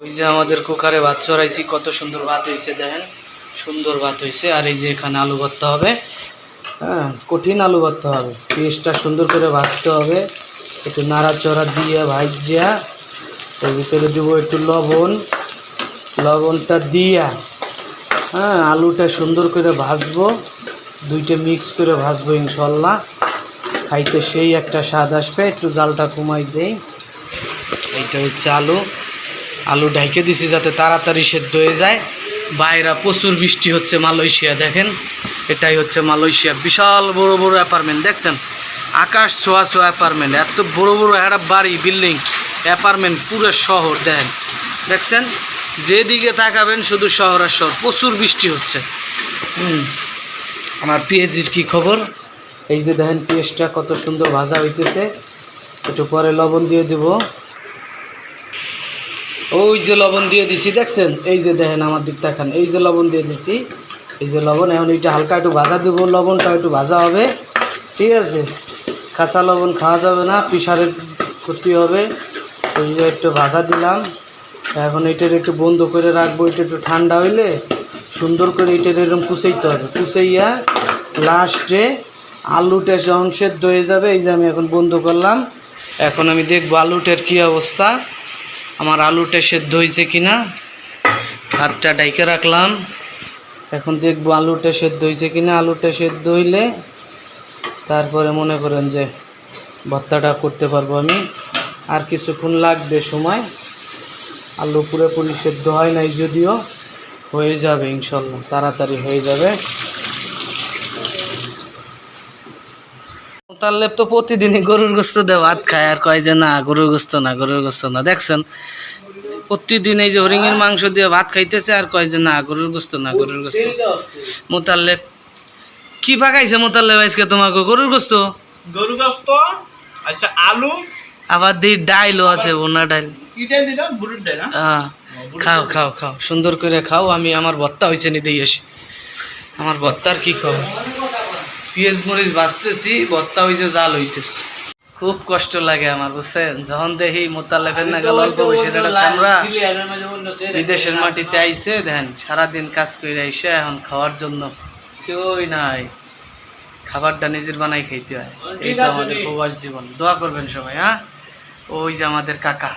ওই যে আমাদের কুকারে ভাত চড়াইছি, কত সুন্দর ভাত হয়েছে দেখেন। সুন্দর ভাত হয়েছে আর এই যে এখানে আলু ভর্তা হবে। হ্যাঁ কঠিন আলু ভর্তা হবে। পেঁয়াজটা সুন্দর করে ভাজতে হবে। একটু নাড়াচড়া দিয়ে ভাজিয়া এর ভিতরে দেবো একটু লবণ। লবণটা দিয়া হ্যাঁ আলুটা সুন্দর করে ভাজবো। দুইটা মিক্স করে ভাজবো ইনশাল্লাহ। খাইতে সেই একটা স্বাদ আসবে। একটু জালটা কমাই দেই। এইটা হচ্ছে আলু। আলু ঢাইকে দিছি যাতে তাড়াতাড়ি সেদ্ধ হয়ে যায়। বাইরা প্রচুর বৃষ্টি হচ্ছে মালয়েশিয়া, দেখেন। এটাই হচ্ছে মালয়েশিয়া। বিশাল বড় বড় অ্যাপার্টমেন্ট, দেখছেন? আকাশ ছোঁয়া ছোঁয়া অ্যাপার্টমেন্ট। এত বড় বড় একটা বাড়ি, বিল্ডিং, অ্যাপার্টমেন্ট, পুরো শহর, দেখেন। দেখছেন? যেদিকে তাকাবেন, শুধু শহর আর শহর। প্রচুর বৃষ্টি হচ্ছে। আমার পিএজির কি খবর? এই যে দেখেন, পেঁয়াজটা কত সুন্দর ভাজা হইতেছে। একটু পরে লবণ দিয়ে দেব। ওই যে লবণ দিয়ে দিছি, দেখছেন? এই যে দেখেন আমার দিক তাকান, এই যে লবণ দিয়ে দিছি, এই যে লবণ, এখন এইটা হালকা একটু ভাজা দেবো লবণটা একটু ভাজা হবে, ঠিক আছে? কাঁচা লবণ খাওয়া যাবে না প্রেশারের ক্ষতি হবে ওই যে একটু ভাজা দিলাম, এখন এটার একটু বন্ধ করে রাখব, এটা একটু ঠান্ডা হইলে সুন্দর করে এটার এরকম কুচাইতে হবে, কুচাইয়া লাস্টে আলুটা যখন সেদ্ধ হয়ে যাবে, এই যে আমি এখন বন্ধ করলাম, এখন আমি দেখব আলুটার কী অবস্থা। আমার আলুটা সেদ্ধ হয়েছে কিনা? ভাতটা ডাইকে রাখলাম। এখন দেখব আলুটা সেদ্ধ হয়েছে কিনা। আলুটা সেদ্ধ হইলে তারপরে মনে করেন যে ভর্তাটা করতে পারব আমি। আর কিছুক্ষণ লাগবে সময়। আলু পুরোপুরি সেদ্ধ হয় নাই যদিও। হয়ে যাবে ইনশাল্লাহ। তাড়াতাড়ি হয়ে যাবে। তাহলে তো প্রতিদিনই গরুর গোস্ত দেয় ভাত খায় আর কয় যে না গরুর গোস্ত না গরুর গোস্ত না। দেখছেন প্রতিদিন এই যে হরিণের মাংস দিয়ে ভাত খাইতেছে আর কয় যে না গরুর গোস্ত না গরুর গোস্ত। মোতাল্লেব কি পাকাইছে মোতাল্লেব আজকে তোমাকে? গরুর গোস্ত? গরু গোস্ত আচ্ছা আলু। আবার দি ডাইলও আছে ওনা ডাইল। না হ্যাঁ? খাও খাও খাও সুন্দর করে খাও আমি আমার ভত্তা হয়েছে নিতে আসি। আমার ভত্তার কি খবর? পেঁয়াজ মরিচ বাঁচতেছি ভত্তা হয়েছে জাল হইতেছে। খুব কষ্ট লাগে আমার বুঝছেন? যখন দেখি মোতালেফের না গেল অল্প চামড়া বিদেশের মাটিতে আইসে দেখেন সারাদিন কাজ করে আইসে এখন খাওয়ার জন্য কেউই নাই। খাবারটা নিজের বানাই খাইতে হয়। এই তো আমাদের প্রবাস জীবন। দোয়া করবেন সবাই হ্যাঁ? ওই যে আমাদের কাকা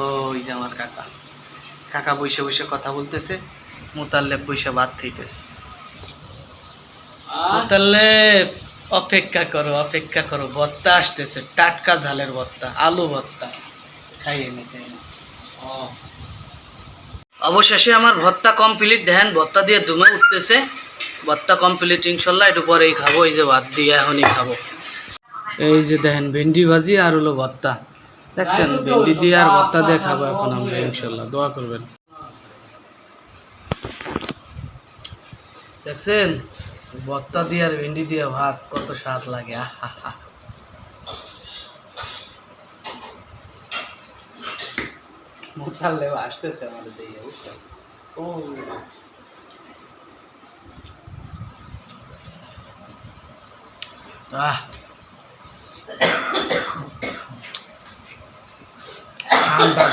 ওই যে আমার কাকা। কাকা বসে বসে কথা বলতেছে মোতাল্লেব বসে ভাত খাইতেছে। মোতাল্লেব অপেক্ষা করো অপেক্ষা করো। ভত্তা আসতেছে, টাটকা ঝালের ভত্তা আলু ভত্তা খাইয়ে নে। অবশেষে আমার ভত্তা কমপ্লিট দেখেন ভত্তা দিয়ে ধুমে উঠতেছে। ভত্তা কমপ্লিট ইনশাল্লাহ একটু পরেই খাব। এই যে ভাত দিয়ে এখনই খাব। এই যে দেখেন, ভেন্ডি ভাজি আর হলো ভত্তা দেখছেন, ভেন্ডি দিয়ে আর ভত্তা দিয়ে খাব এখন আমরা, ইনশাল্লাহ। দোয়া করবেন। দেখছেন? ভর্তা দিয়ে আর ভেন্ডি দিয়ে ভাত, কত স্বাদ লাগে, আহা মোতাল লেবা আসতেছে আমাদের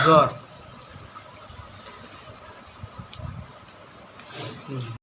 জ্বর